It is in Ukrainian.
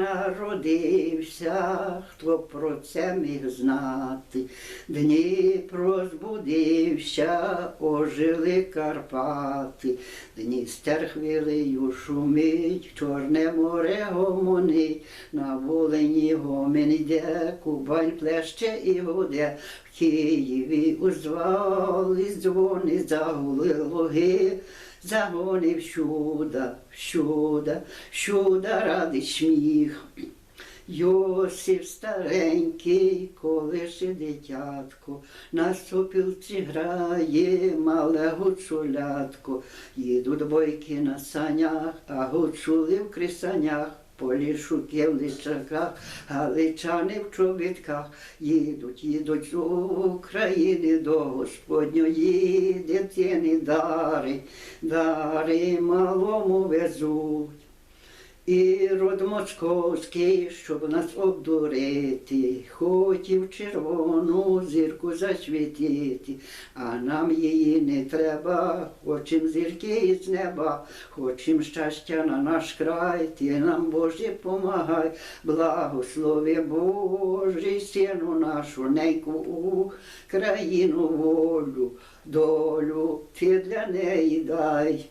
народився, хто про це міг знати. Дніпро збудився, ожили Карпати, Дністер хвилею шумить, Чорне море гомонить, на Волині гомін йде, Кубань плеще і гуде, в Києві узвались дзвони, загули луги, загони всюда, всюда, всюда радий сміх. Йосиф старенький, коли ще дитятко, на сопілці грає мале гуцулятко. Їдуть бойки на санях, а гуцули в крисанях. Полі шуки в личаках, галичани в чобітках, їдуть, їдуть до України до Господньої дитини дари, дари малому везуть. І род московський, щоб нас обдурити, хотів червону зірку засвітити, а нам її не треба, хочем зірки із неба, хочем щастя на наш край, ти нам Боже помагай, благослови Божий сину нашу неньку країну волю, долю ти для неї дай.